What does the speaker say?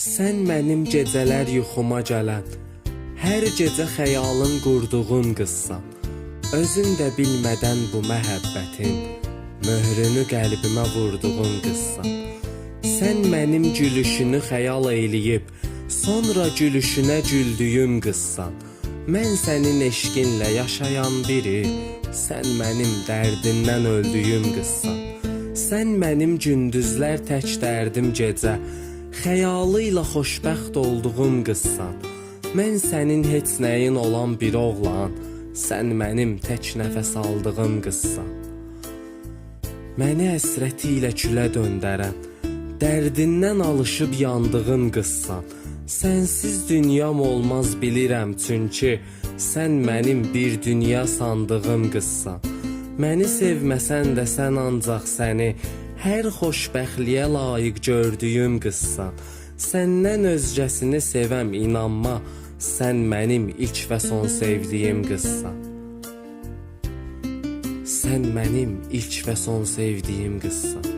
Sən mənim gecələr yuxuma gələn, hər gecə xəyalın qurduğum qızsan. Özün də bilmədən bu məhəbbətin möhrünü qəlbimə vurduğun qızsan. Sən mənim gülüşünü xəyal eyləyib, sonra gülüşünə güldüyüm qızsan. Mən sənin eşqinlə yaşayan biri, sən mənim dərdindən öldüyüm qızsan. Sən mənim gündüzlər tək dərdim gecə, xəyalı ilə xoşbəxt olduğum qızsan. Mən sənin heç nəyin olan bir oğlan, sən mənim tək nəfəs aldığım qızsan. Məni həsrəti ilə külə döndərən, dərdindən alışıb yandığım qızsan. Sənsiz dünyam olmaz bilirəm çünki sən mənim bir dünya sandığım qızsan. Məni sevməsən də sən ancaq səni hər xoşbəxtliyə layiq gördüyüm qızsan. Səndən özgəsini sevəm inanma, sən mənim ilk və son sevdiyim qızsan. Sən mənim ilk və son sevdiyim qızsan.